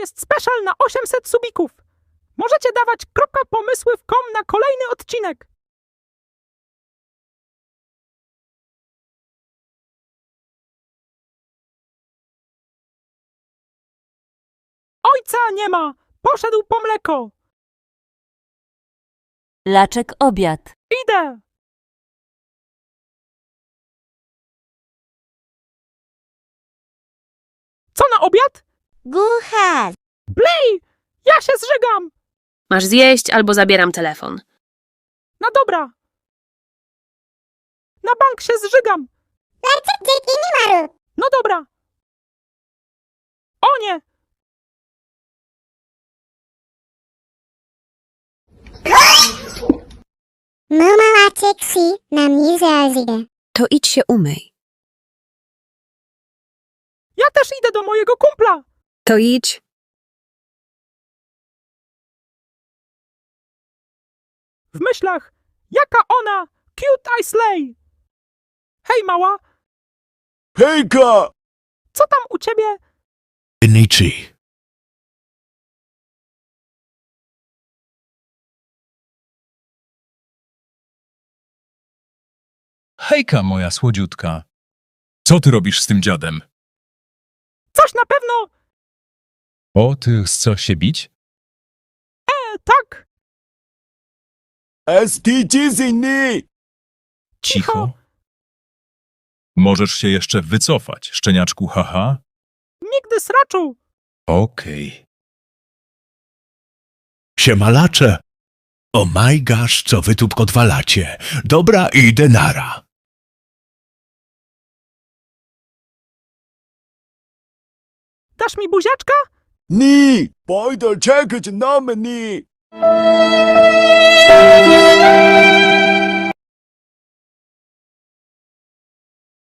jest special na 800 subików. Możecie dawać kropka pomysły w kom na kolejny odcinek. Ojca nie ma. Poszedł po mleko. Laczek obiad. Idę. Co na obiad? Głucha. Blej! Ja się zżygam! Masz zjeść albo zabieram telefon. No dobra. Na bank się zżygam. Dzięki nie maru. No dobra. O nie! Mama Maciek si na mnie zazide. To idź się umyj. Ja też idę do mojego kumpla. To idź. W myślach, jaka ona cute I slay. Hej mała, Hejka! co tam u ciebie? Nici. Hejka, moja słodziutka. Co ty robisz z tym dziadem? Coś na pewno. O, ty chcesz się bić? E, tak. STG-zy Cicho. Możesz się jeszcze wycofać, szczeniaczku, haha. Nigdy sraczu. Okej. Siemalacze. O my gosh, co wy tu podwalacie? Dobra, idę nara. Dasz mi buziaczka? 你把的这个就那么你。